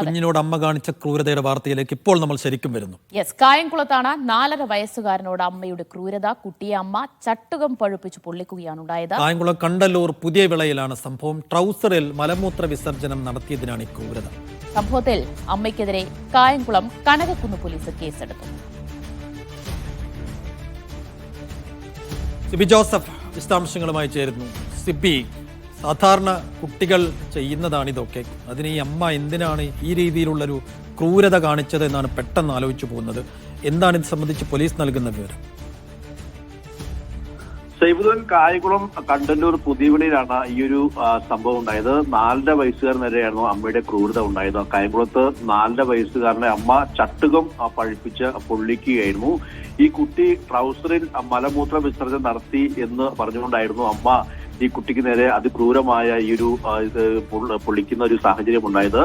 കുഞ്ഞിനോട് അമ്മ കാണിച്ച ക്രൂരതയുടെ വാർത്തയിലേക്ക് ഇപ്പോൾ നമ്മൾ ശരിക്കും വരുന്നു. യെസ് കായംകുളത്താണ് നാലര വയസ്സുകാരനോട് അമ്മയുടെ ക്രൂരത. കുട്ടിയെ അമ്മ ചട്ടുകം പഴുപ്പിച്ച് പൊള്ളിക്കുകയാണ് ഉണ്ടായത്. കായംകുളം കണ്ടല്ലൂർ പുതിയ വിളയിലാണ് സംഭവം. ട്രൗസറിൽ മലമൂത്ര വിസർജനം നടത്തിയതിനാണ് ഈ ക്രൂരത. സംഭവത്തിൽ അമ്മയ്ക്കെതിരെ കായംകുളം കനകക്കുന്ന് പോലീസ് കേസെടുത്തു. സിബി ജോസഫ് വിശദാംശങ്ങളുമായി ചേരുന്നു. സിബി സാധാരണ കുട്ടികൾ ചെയ്യുന്നതാണ് ഇതൊക്കെ അതിന് ഈ അമ്മ എന്തിനാണ് ഈ രീതിയിലുള്ളൊരു ക്രൂരത കാണിച്ചത് എന്നാണ് പെട്ടെന്ന് ആലോചിച്ചു പോകുന്നത്. എന്താണ് ഇത് സംബന്ധിച്ച് പോലീസ് നൽകുന്ന വിവരം? സൈബുദൻ കായകുളം കണ്ടല്ലൂർ പുതിയവിളിയിലാണ് ഈ ഒരു സംഭവം ഉണ്ടായത്. നാലര വയസ്സുകാരൻ വരെയായിരുന്നു അമ്മയുടെ ക്രൂരത ഉണ്ടായത്. കായംകുളത്ത് നാലര വയസ്സുകാരനെ അമ്മ ചട്ടുകം പഴിപ്പിച്ച് പൊള്ളിക്കുകയായിരുന്നു. ഈ കുട്ടി ട്രൗസറിൽ മലമൂത്ര വിസർജനം നടത്തി എന്ന് പറഞ്ഞുകൊണ്ടായിരുന്നു അമ്മ ഈ കുട്ടിക്ക് നേരെ അതിക്രൂരമായ ഈ ഒരു പൊള്ളിക്കുന്ന ഒരു സാഹചര്യം ഉണ്ടായത്.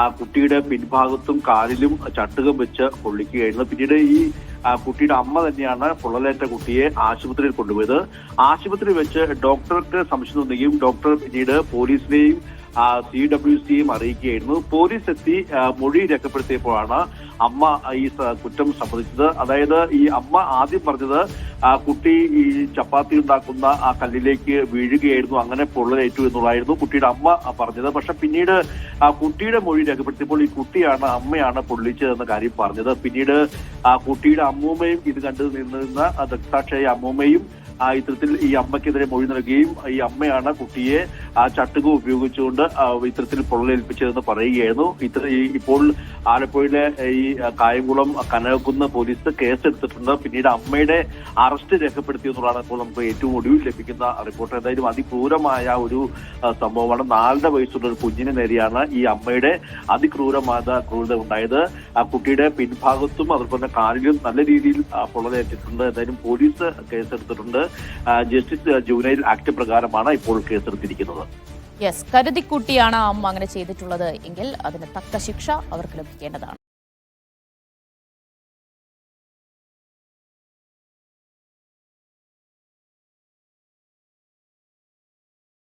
ആ കുട്ടിയുടെ പിൻഭാഗത്തും കാലിലും ചട്ടുകം വെച്ച് പൊള്ളിക്കുകയായിരുന്നു. പിന്നീട് ഈ കുട്ടിയുടെ അമ്മ തന്നെയാണ് പൊള്ളലേറ്റ കുട്ടിയെ ആശുപത്രിയിൽ കൊണ്ടുപോയത്. ആശുപത്രിയിൽ വെച്ച് ഡോക്ടർക്ക് സംശയം തോന്നുകയും ഡോക്ടർ പിന്നീട് പോലീസിനെയും സി ഡബ്ല്യു സിയും അറിയിക്കുകയായിരുന്നു. പോലീസ് എത്തി മൊഴി രേഖപ്പെടുത്തിയപ്പോഴാണ് അമ്മ ഈ കുറ്റം സമ്മതിച്ചത്. അതായത് ഈ അമ്മ ആദ്യം പറഞ്ഞത് കുട്ടി ഈ ചപ്പാത്തി ഉണ്ടാക്കുന്ന ആ കല്ലിലേക്ക് വീഴുകയായിരുന്നു അങ്ങനെ പൊള്ളലേറ്റു എന്നുള്ളതായിരുന്നു കുട്ടിയുടെ അമ്മ പറഞ്ഞത്. പക്ഷെ പിന്നീട് ആ കുട്ടിയുടെ മൊഴി രേഖപ്പെടുത്തിയപ്പോൾ ഈ കുട്ടിയാണ് അമ്മയാണ് പൊള്ളിച്ചതെന്ന കാര്യം പറഞ്ഞത്. പിന്നീട് ആ കുട്ടിയുടെ അമ്മൂമ്മയും ഇത് കണ്ടു നിന്നിരുന്ന ദക്താക്ഷയ അമ്മൂമ്മയും ആ ഇത്തരത്തിൽ ഈ അമ്മയ്ക്കെതിരെ മൊഴി നൽകുകയും ഈ അമ്മയാണ് കുട്ടിയെ ആ ചട്ടുക ഉപയോഗിച്ചുകൊണ്ട് ഇത്തരത്തിൽ പൊള്ളലേൽപ്പിച്ചതെന്ന് പറയുകയായിരുന്നു. ഇത്ര ഇപ്പോൾ ആലപ്പുഴയിലെ ഈ കായംകുളം കനകക്കുന്ന് പോലീസ് കേസെടുത്തിട്ടുണ്ട്. പിന്നീട് അമ്മയുടെ അറസ്റ്റ് രേഖപ്പെടുത്തി എന്നുള്ളതാണ് ഇപ്പോൾ നമുക്ക് ഏറ്റവും ഒടുവിൽ ലഭിക്കുന്ന റിപ്പോർട്ട്. എന്തായാലും അതിക്രൂരമായ ഒരു സംഭവമാണ്. നാലര വയസ്സുള്ള ഒരു കുഞ്ഞിനെ നേരെയാണ് ഈ അമ്മയുടെ അതിക്രൂരമായ ക്രൂരത ഉണ്ടായത്. ആ കുട്ടിയുടെ പിൻഭാഗത്തും അതുപോലെ തന്നെ കാലിലും നല്ല രീതിയിൽ പൊള്ളലേറ്റിട്ടുണ്ട് എന്തായാലും പോലീസ് കേസെടുത്തിട്ടുണ്ട്. ജസ്റ്റിസ് ജൂനൈൽ ആക്ട് പ്രകാരമാണ് ഇപ്പോൾ കേസെടുത്തിരിക്കുന്നത്. യെസ് കരുതിക്കുട്ടിയാണ് അമ്മ അങ്ങനെ ചെയ്തിട്ടുള്ളത് എങ്കിൽ അതിന് തക്ക ശിക്ഷ അവർക്ക് ലഭിക്കേണ്ടതാണ്.